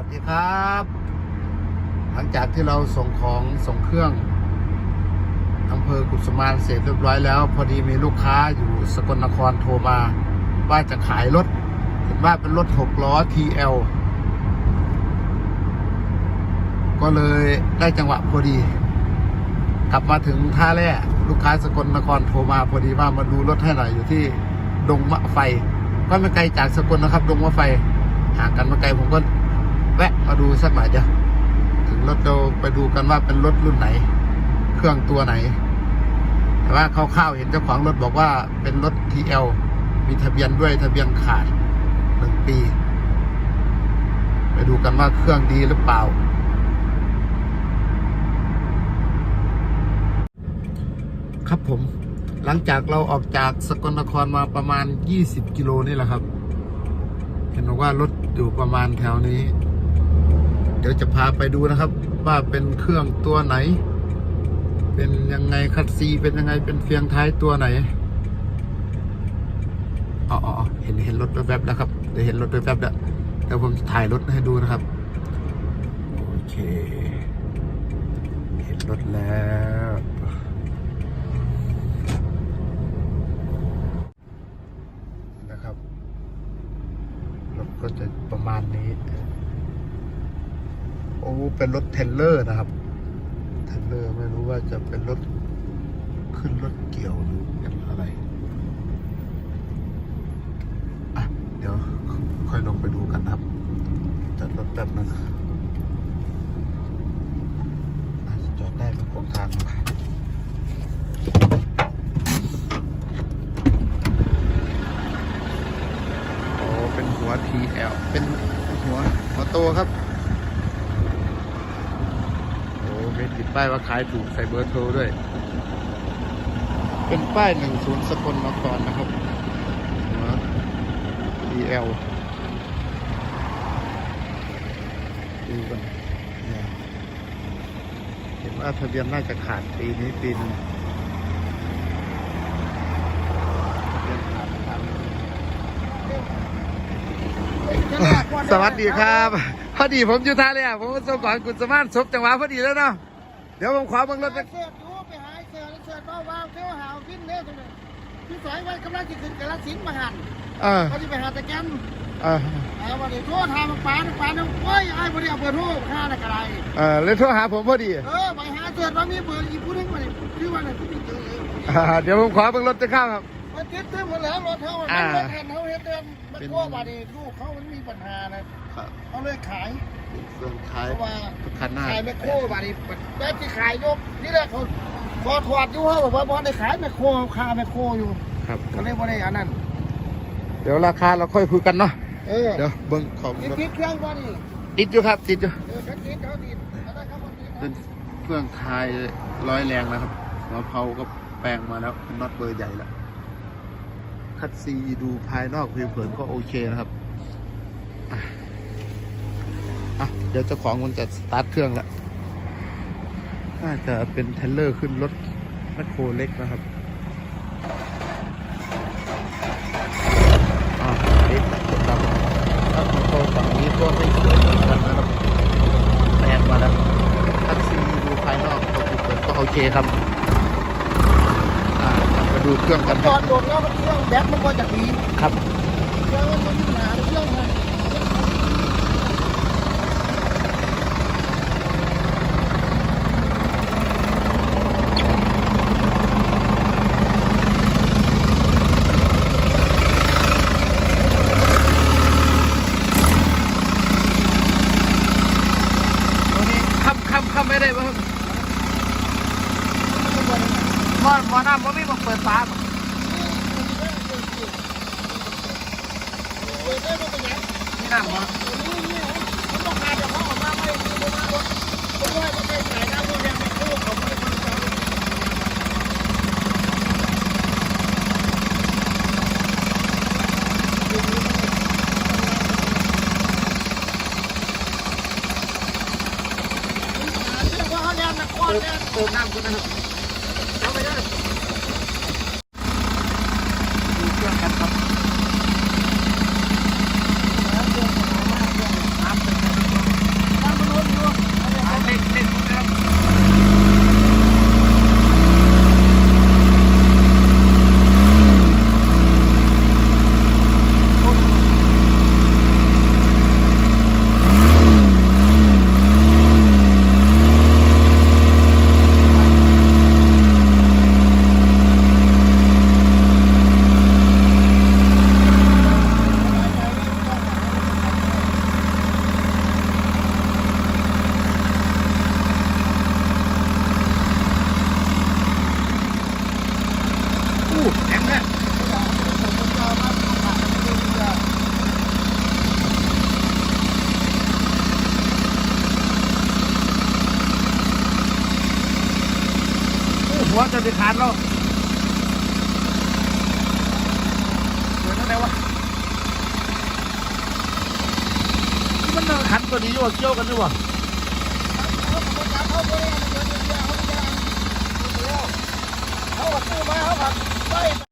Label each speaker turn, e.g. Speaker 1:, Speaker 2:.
Speaker 1: วัสดีครับ หลังจากที่เราส่งของส่งเครื่องอำเภอกุสมานเสร็จเรียบร้อยแล้ว พอดีมีลูกค้าอยู่สกลนครโทรมา ว่าจะขายรถเห็นว่าเป็นรถหกล้อ TL ก็เลยได้จังหวะพอดี กลับมาถึงท่าแร่ลูกค้าสกลนครโทรมาพอดีว่ามาดูรถให้หน่อยอยู่ที่ดงมะไฟ ก็ไม่ไกลจากสกลนะครับ ดงมะไฟห่างกันไม่ไกลผมก็ แวะมาดูสักหน่อยเดียวถึงรถเราไปดูกันว่าเป็นรถรุ่นไหน เครื่องตัวไหน แต่ว่าคร่าวๆเห็นเจ้าของรถบอกว่าเป็นรถ TL มีทะเบียนด้วยทะเบียนขาดหนึ่งปี ไปดูกันว่าเครื่องดีหรือเปล่าครับผมหลังจากเราออกจากสกลนครมาประมาณ 20 กิโลนี่แหละครับ เห็นบอกว่ารถอยู่ประมาณแถวนี้ ดี๋ยวจะพาไปดูนะครับ ว่าเป็นเครื่องตัวไหน เป็นยังไงคัดซีเป็นยังไงเป็นเฟียงท้ายตัวไหนอ๋อเห็นเห็นรถแวบๆแล้วครับเดี๋ยวเห็นรถแวบๆแล้วเดี๋ยวผมจะถ่ายรถให้ดูนะครับโอเค เห็นรถแล้วนะครับรถก็จะประมาณนี้ อ้เป็นรถเทรลเลอร์นะครับ เทรลเลอร์ไม่รู้ว่าจะเป็นรถขึ้นรถเกี่ยวหรือเป็นอะไรอะเดี๋ยวค่อยลงไปดูกันครับ จัดรถแป๊บนึงจอดได้เป็นขวางทางโอ้เป็นหัว TL เป็นหัวหัวโตครับ โอ้มีติด ป้ายว่าขายถูกใส่เบอร์โทรด้วย เป็นป้ายหนึ่งศูนย์สกลนครนะครับหัว TL ดูกันเนี่ยเห็นว่าทะเบียนน่าจะขาดปีนี้ปีหนึงทะเบียนขาดครับสวัสดีครับ พอดีผมอยู่ท่าเรือผมส่งก่อนกุศมานศพจังหวะพอดีแล้วเนาะ เดี๋ยวผมขอเบิ่งรถ
Speaker 2: ไป
Speaker 1: ไป
Speaker 2: เสิร์ฟดูไปหาเสิร์ฟเสิร์ฟเบาเที่ยวหาวขึ้นเนี่ยตรงนี้พี่สายวันกำลังจะขึ้นกระสินมาหัน
Speaker 1: เออ
Speaker 2: เขาจะไปหาตะแกน
Speaker 1: เออ
Speaker 2: เอาวันนี้โทษทางปานปานน้ำโอ้ยไอ้บริเอาเบอร์โทรข้าอะไรกันไร
Speaker 1: เออเลยโทรหาผมพอดี
Speaker 2: เออไปหาเสิร์ฟว่ามีเบอร์อีกผู้หนึงมาเนี่ยชื่อว่าอะไรที่มีเจอเลย
Speaker 1: เดี๋ยวผมขอเบิ่งรถจะข้ามครับ
Speaker 2: มันติดเตือหมดแล้วรถเขามันรถเห็นเขาเห็นเตือนมันกลัวว่าดิลูกเขามันมีปัญหานะเขาเลยขาย
Speaker 1: เครื่องท้า
Speaker 2: เพ
Speaker 1: ย
Speaker 2: ราะว่า
Speaker 1: คันหน้า
Speaker 2: ขายแมคโครว่าดิแต่ที่ขายยกนี่แหละเขาพอถอดอยู่เขาบอกว่าบอลได้ขายแมคโครคาแมคโครอยู่
Speaker 1: ครับ
Speaker 2: ก็เลยบ่ได้อันนั้น
Speaker 1: เดี๋ยวราคาเราค่อยคุยกันเนาะ
Speaker 2: เออ
Speaker 1: เดี๋ยวเบิ่งของ
Speaker 2: ติด
Speaker 1: รถ
Speaker 2: ติดเครื่องบ่นี่
Speaker 1: ติดอยู่ครับติดอยู่
Speaker 2: เออคันติดเขาติดแล้วเขาบ่ติด
Speaker 1: เป็นเครื่องทายร้อยแรงนะครับหัวเพาก็แปลงมาแล้วเป็นน็อตเบอร์ใหญ่แล้วคัดซีดูภายนอกผิวเผินก็โอเคนะครับ อะอะเดี๋ยวเจ้าของมันจะสตาร์ทเครื่องแล้วน่าจะเป็นเทรลเลอร์ขึ้นรถแมคโครเล็กนะครับอะเล็กนะครับถ้าของโตฝั่งนี้ก็ไม่สวยเหมือนกันนะครับแปลงมาแล้วคัดซีดูภายนอกก็ผิวเผินก็โอเคครับอ่ามาดูเครื่องกันค
Speaker 2: จ
Speaker 1: รั
Speaker 2: อบดโดดแล้วมันเครื่องแบตมันก็จะดี
Speaker 1: ครับ
Speaker 2: เครื่องมันมีปัญหาเครื่องมัน
Speaker 1: ตัวนี้ค้ำค้ำค้ำไม่ได้ป่ะครับหมอหมอน้ำบ่มีบอกเปิดฟ้าบ่
Speaker 2: เปิดได้มันก็ยัง
Speaker 1: มี น้ำบ่
Speaker 2: นี่นี่มันต้องการจะเข้าออกมไม่ดีมากรถเพราะว่ามันเป็นสายน้ำมันยังไม่ได้ทำว่าเขาเนี่ยนักค
Speaker 1: เติม
Speaker 2: น้ำ
Speaker 1: กันนะครับ
Speaker 2: เอาไปได้
Speaker 1: วจนจะขาดแล้วเดี๋ยวนั่นแหละวะมันเดินขันตัวนี้ว่าเกี่ยวกันอยู่ว่า
Speaker 2: เขาอดตู้าเขาผักไป